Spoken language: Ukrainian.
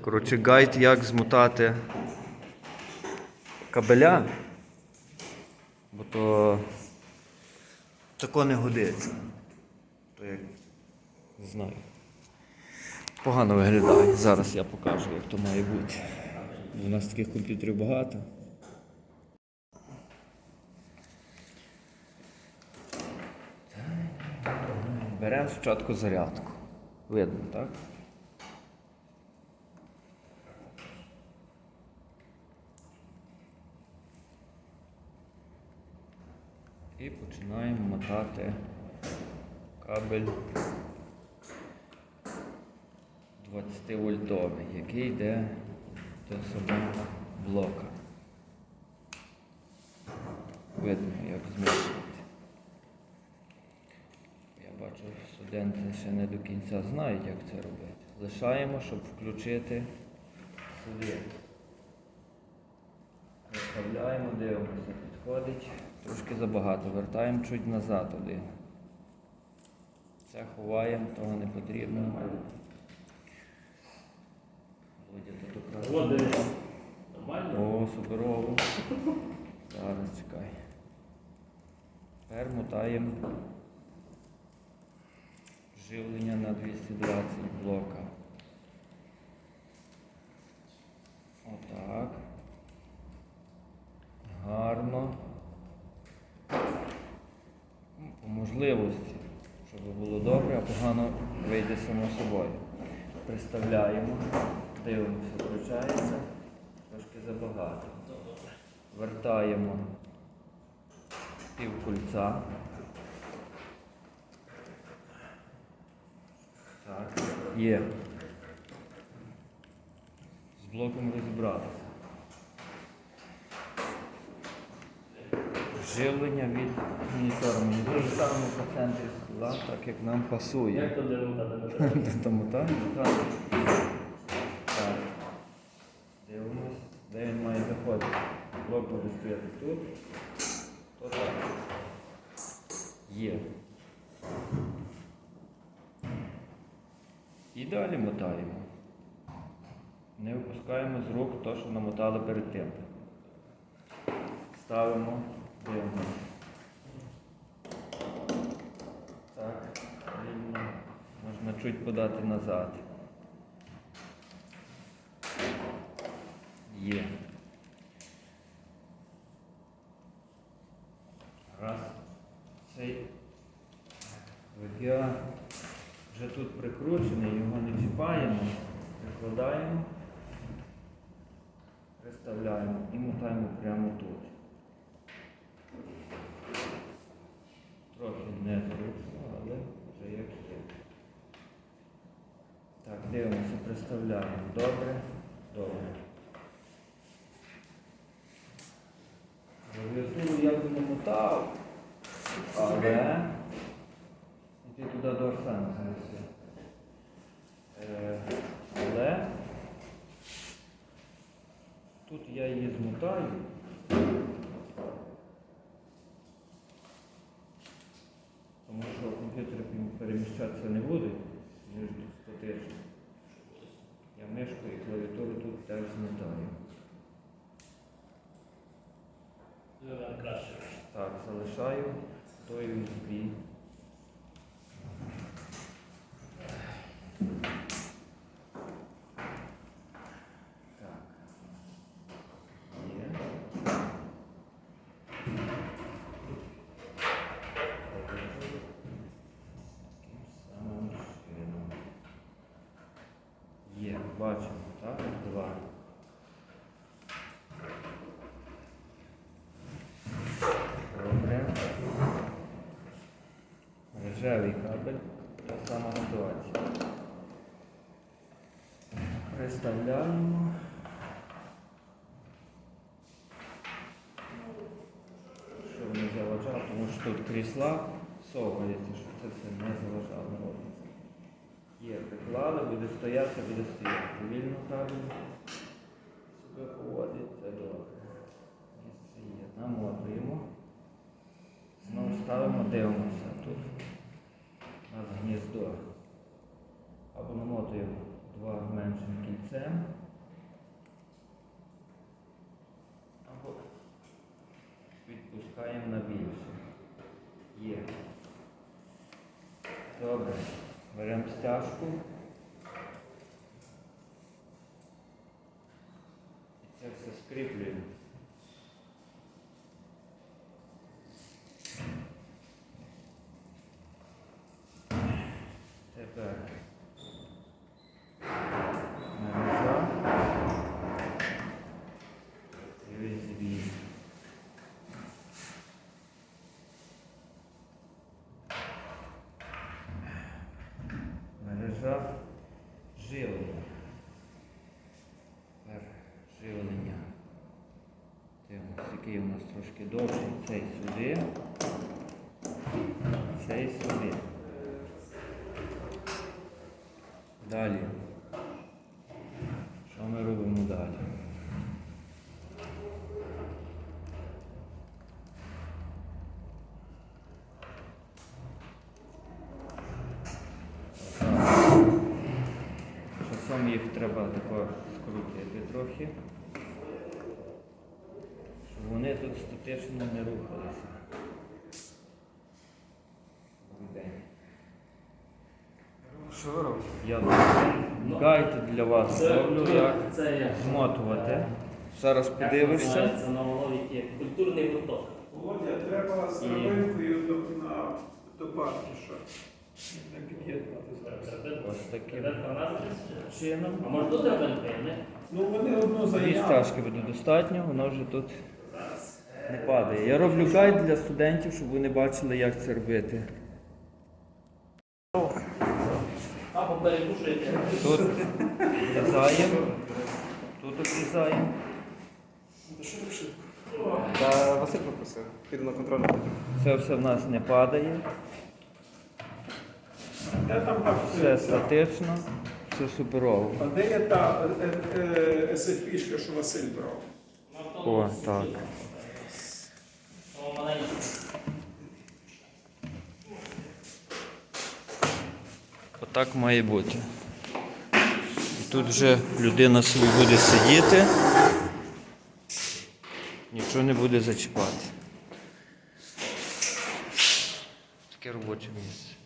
Коротше, гайд, як змотати кабеля. Бо то тако не годиться. То як знаю. Погано виглядає. Зараз я покажу, як то має бути. У нас таких комп'ютерів багато. Беремо спочатку зарядку. Видно, так? І починаємо кабель 20 вольтовий, який йде до самого блока. Видно, як змішувати. Я бачу, студенти ще не до кінця знають, як це робити. Лишаємо, щоб включити сюди. Виставляємо, дивимося, підходить. Трошки забагато. Вертаємо чуть назад один. Це ховаємо, того не потрібно. О, суперово. Зараз чекай. Тепер мотаємо живлення на 220 блока. Отак. Гарно. Ну, По можливості, щоб було добре, а погано вийде само собою. Приставляємо, дивимося, включається. Трошки забагато. Вертаємо пів кульця. Так, є. З блоком розібратися. Живлення від монітора. Монітор ставимо по центрі стола, так як нам пасує. Як то дивимо та Тому так, так. Так. Дивимось, де він має заходити. Блок буде стояти тут. То так. Є. І далі мотаємо. Не випускаємо з рук те, що намотали перед тим. Ставимо, дивимося. Так, рівно. Можна чуть подати назад. Є. Раз. Цей я вже тут прикручений, його не чіпаємо, прикладаємо, приставляємо і мотаємо прямо тут. Трохи незручно, але вже як є. Так, дивимося, представляємо. Добре, добре. Зав'язую я би не мотав, але іти туди до Арсена. Е, але тут я її змотаю. Тому що комп'ютер переміщатися не буде, ніж статично. Я мешкаю і клавіатуру тут теж Краще. Так, залишаю той USB. Так. Є. Таким самим чином. Є, бачимо, так? Два. Добре. Рожевий кабель. Та сама ситуація. Приставляємо. Щоб не заважав, тому що тут крісла совується, щоб це все не заважало робиться. Є, приклали, буде стояти, буде стояти. Вільно кабель себе поводить, це добре. Місце є. Намотуємо. Знову ставимо, дивимося тут. У гніздо. Або намотуємо Два зменшимо кільцем. Або відпускаємо на більше. Є. Добре. Беремо стяжку. І це все скріплюємо. Тепер мережа і візбій. Мережа живлення. Тепер живлення. Який у нас трошки довший. Цей сюди. Цей сюди. Далі. Що ми робимо далі? Так. Часом їх треба тако скрутити трохи, щоб вони тут статично не рухалися. Що ви робите? Я гайд для вас роблю, як це змотувати. Зараз подивишся. називається на голові як культурний гурток. Володя, треба з І- драбинкою до, на, до Ось таким чином. А може тут є, не? Ну вони одну Дві стяжки буде достатньо, воно вже тут не падає. Я роблю гайд для студентів, щоб вони бачили, як це робити. Тут обрізаємо, тут обрізаємо. Та Василь попросив, піду на контрольну потім. Це все в нас не падає? Все статично, все суперово. А де є та е, е, що Василь брав? О, так. Отак має бути. І тут вже людина собі буде сидіти, нічого не буде зачіпати. Таке робоче місце.